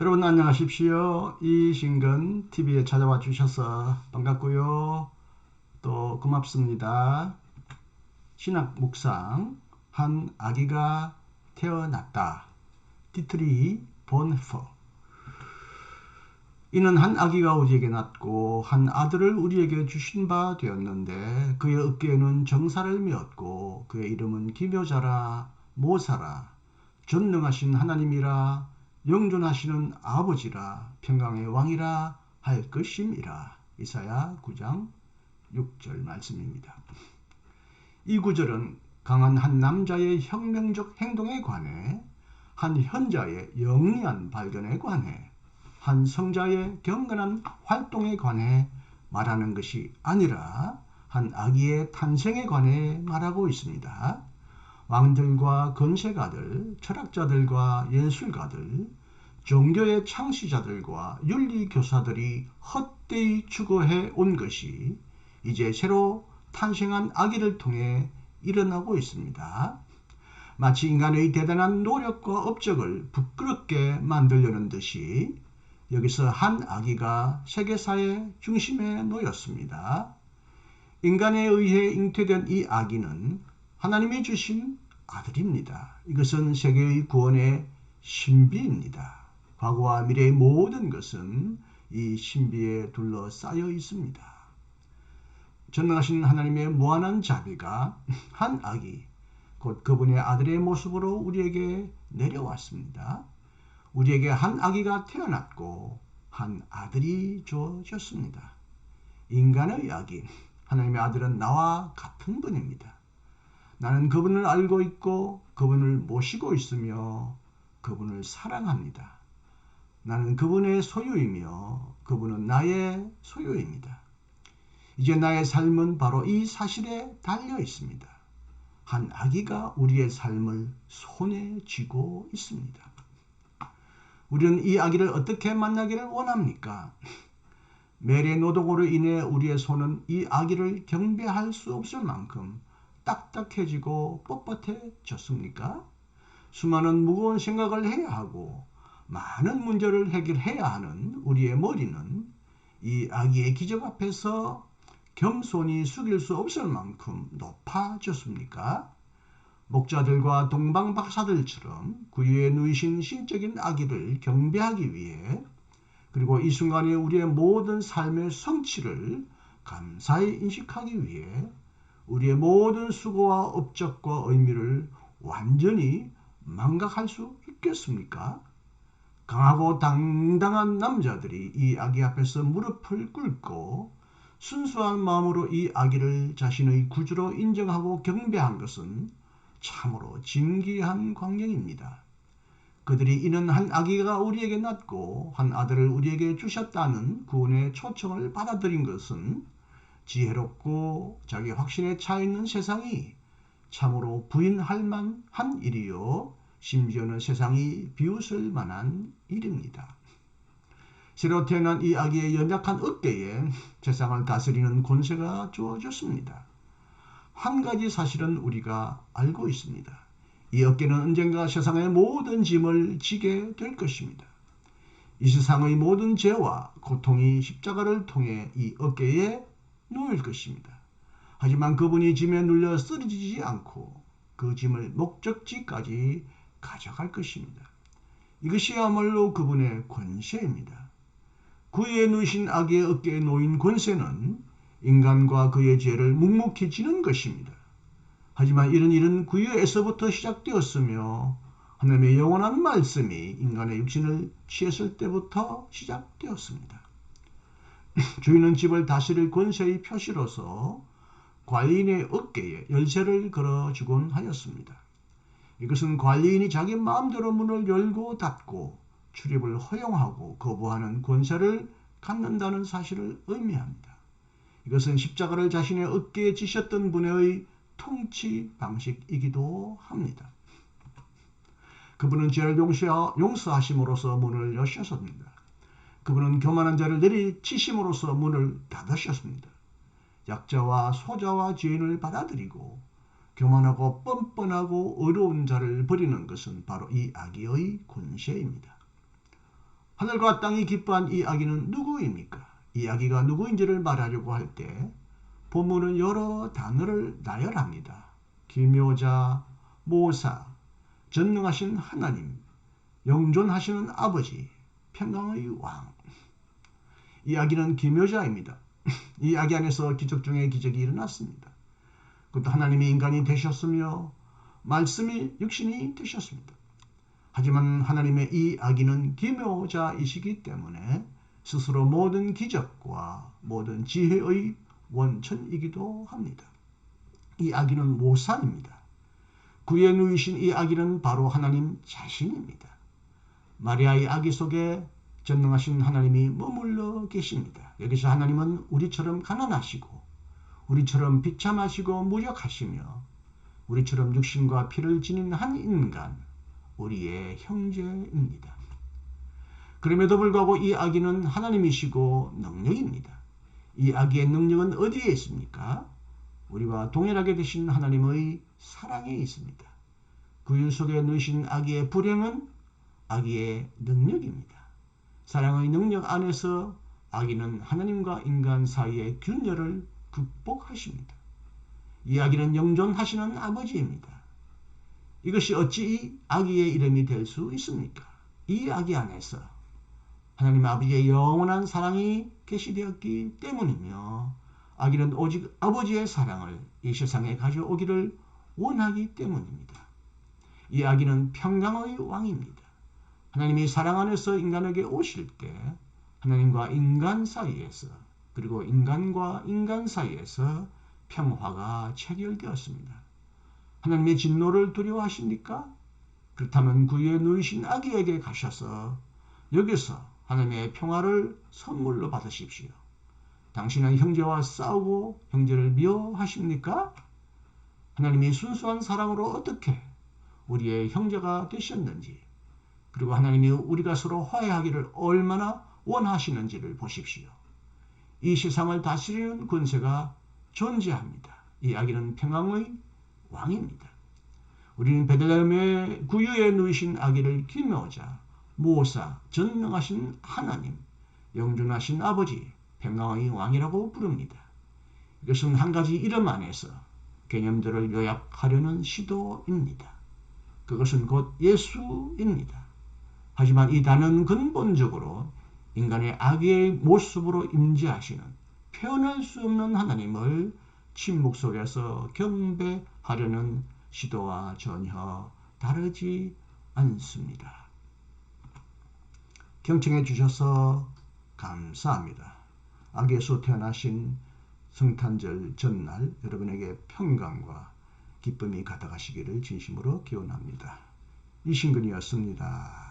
여러분 안녕하십시오. 이신근 TV에 찾아와 주셔서 반갑고요. 또 고맙습니다. 신학 묵상 한 아기가 태어났다. 디트리 본퍼 이는 한 아기가 우리에게 낳고 한 아들을 우리에게 주신 바 되었는데 그의 어깨에는 정사를 메었고 그의 이름은 기묘자라 모사라 전능하신 하나님이라 영존하시는 아버지라 평강의 왕이라 할 것임이라. 이사야 9장 6절 말씀입니다. 이 구절은 강한 한 남자의 혁명적 행동에 관해 한 현자의 영리한 발견에 관해 한 성자의 경건한 활동에 관해 말하는 것이 아니라 한 아기의 탄생에 관해 말하고 있습니다. 왕들과 건세가들, 철학자들과 예술가들, 종교의 창시자들과 윤리교사들이 헛되이 추구해 온 것이 이제 새로 탄생한 아기를 통해 일어나고 있습니다. 마치 인간의 대단한 노력과 업적을 부끄럽게 만들려는 듯이 여기서 한 아기가 세계사의 중심에 놓였습니다. 인간에 의해 잉태된 이 아기는 하나님이 주신 아들입니다. 이것은 세계의 구원의 신비입니다. 과거와 미래의 모든 것은 이 신비에 둘러싸여 있습니다. 전능하신 하나님의 무한한 자비가 한 아기, 곧 그분의 아들의 모습으로 우리에게 내려왔습니다. 우리에게 한 아기가 태어났고 한 아들이 주어졌습니다. 인간의 아기, 하나님의 아들은 나와 같은 분입니다. 나는 그분을 알고 있고 그분을 모시고 있으며 그분을 사랑합니다. 나는 그분의 소유이며 그분은 나의 소유입니다. 이제 나의 삶은 바로 이 사실에 달려 있습니다. 한 아기가 우리의 삶을 손에 쥐고 있습니다. 우리는 이 아기를 어떻게 만나기를 원합니까? 매의 노동으로 인해 우리의 손은 이 아기를 경배할 수 없을 만큼 딱딱해지고 뻣뻣해졌습니까? 수많은 무거운 생각을 해야 하고 많은 문제를 해결해야 하는 우리의 머리는 이 아기의 기적 앞에서 겸손히 숙일 수 없을 만큼 높아졌습니까? 목자들과 동방 박사들처럼 구유에 누이신 신적인 아기를 경배하기 위해 그리고 이 순간에 우리의 모든 삶의 성취를 감사히 인식하기 위해 우리의 모든 수고와 업적과 의미를 완전히 망각할 수 있겠습니까? 강하고 당당한 남자들이 이 아기 앞에서 무릎을 꿇고 순수한 마음으로 이 아기를 자신의 구주로 인정하고 경배한 것은 참으로 진귀한 광경입니다. 그들이 이는 한 아기가 우리에게 낳고 한 아들을 우리에게 주셨다는 구원의 초청을 받아들인 것은 지혜롭고 자기 확신에 차 있는 세상이 참으로 부인할 만한 일이요 심지어는 세상이 비웃을 만한 일입니다. 새로 태어난 이 아기의 연약한 어깨에 세상을 다스리는 권세가 주어졌습니다. 한 가지 사실은 우리가 알고 있습니다. 이 어깨는 언젠가 세상의 모든 짐을 지게 될 것입니다. 이 세상의 모든 죄와 고통이 십자가를 통해 이 어깨에 놓일 것입니다. 하지만 그분이 짐에 눌려 쓰러지지 않고 그 짐을 목적지까지 가져갈 것입니다. 이것이야말로 그분의 권세입니다. 구에 누신 악의 어깨에 놓인 권세는 인간과 그의 죄를 묵묵히 지는 것입니다. 하지만 이런 일은 구유에서부터 시작되었으며 하나님의 영원한 말씀이 인간의 육신을 취했을 때부터 시작되었습니다. 주인은 집을 다스릴 권세의 표시로서 관리인의 어깨에 열쇠를 걸어주곤 하였습니다. 이것은 관리인이 자기 마음대로 문을 열고 닫고 출입을 허용하고 거부하는 권세를 갖는다는 사실을 의미합니다. 이것은 십자가를 자신의 어깨에 지셨던 분의 통치 방식이기도 합니다. 그분은 죄를 용서하 심으로써 문을 여셨습니다. 그분은 교만한 자를 내리치심으로써 문을 닫으셨습니다. 약자와 소자와 죄인을 받아들이고 교만하고 뻔뻔하고 어려운 자를 버리는 것은 바로 이 악의의 권세입니다. 하늘과 땅이 기뻐한 이 아기는 누구입니까? 이 아기가 누구인지를 말하려고 할 때 본문은 여러 단어를 나열합니다. 기묘자, 모사, 전능하신 하나님, 영존하시는 아버지, 평강의 왕. 이 아기는 기묘자입니다. 이 아기 안에서 기적 중에 기적이 일어났습니다. 그것도 하나님이 인간이 되셨으며 말씀이 육신이 되셨습니다. 하지만 하나님의 이 아기는 기묘자이시기 때문에 스스로 모든 기적과 모든 지혜의 원천이기도 합니다. 이 아기는 모사입니다. 구에 누이신 이 아기는 바로 하나님 자신입니다. 마리아의 아기 속에 전능하신 하나님이 머물러 계십니다. 여기서 하나님은 우리처럼 가난하시고 우리처럼 비참하시고 무력하시며 우리처럼 육신과 피를 지닌 한 인간, 우리의 형제입니다. 그럼에도 불구하고 이 아기는 하나님이시고 능력입니다. 이 아기의 능력은 어디에 있습니까? 우리와 동일하게 되신 하나님의 사랑에 있습니다. 구유 속에 누신 아기의 불행은 아기의 능력입니다. 사랑의 능력 안에서 아기는 하나님과 인간 사이의 균열을 극복하십니다. 이 아기는 영존하시는 아버지입니다. 이것이 어찌 이 아기의 이름이 될 수 있습니까? 이 아기 안에서 하나님 아버지의 영원한 사랑이 계시되었기 때문이며 아기는 오직 아버지의 사랑을 이 세상에 가져오기를 원하기 때문입니다. 이 아기는 평강의 왕입니다. 하나님이 사랑 안에서 인간에게 오실 때 하나님과 인간 사이에서 그리고 인간과 인간 사이에서 평화가 체결되었습니다. 하나님의 진노를 두려워하십니까? 그렇다면 구에 누이신 아기에게 가셔서 여기서 하나님의 평화를 선물로 받으십시오. 당신은 형제와 싸우고 형제를 미워하십니까? 하나님이 순수한 사랑으로 어떻게 우리의 형제가 되셨는지 그리고 하나님이 우리가 서로 화해하기를 얼마나 원하시는지를 보십시오. 이 세상을 다스리는 권세가 존재합니다. 이 아기는 평강의 왕입니다. 우리는 베들레헴의 구유에 누이신 아기를 기묘자, 모사, 전능하신 하나님, 영존하신 아버지, 평강의 왕이라고 부릅니다. 이것은 한 가지 이름 안에서 개념들을 요약하려는 시도입니다. 그것은 곧 예수입니다. 하지만 이 단은 근본적으로 인간의 악의 모습으로 임재하시는 표현할 수 없는 하나님을 침묵 속에서 경배하려는 시도와 전혀 다르지 않습니다. 경청해 주셔서 감사합니다. 악에서 태어나신 성탄절 전날 여러분에게 평강과 기쁨이 가득하시기를 진심으로 기원합니다. 이신근이었습니다.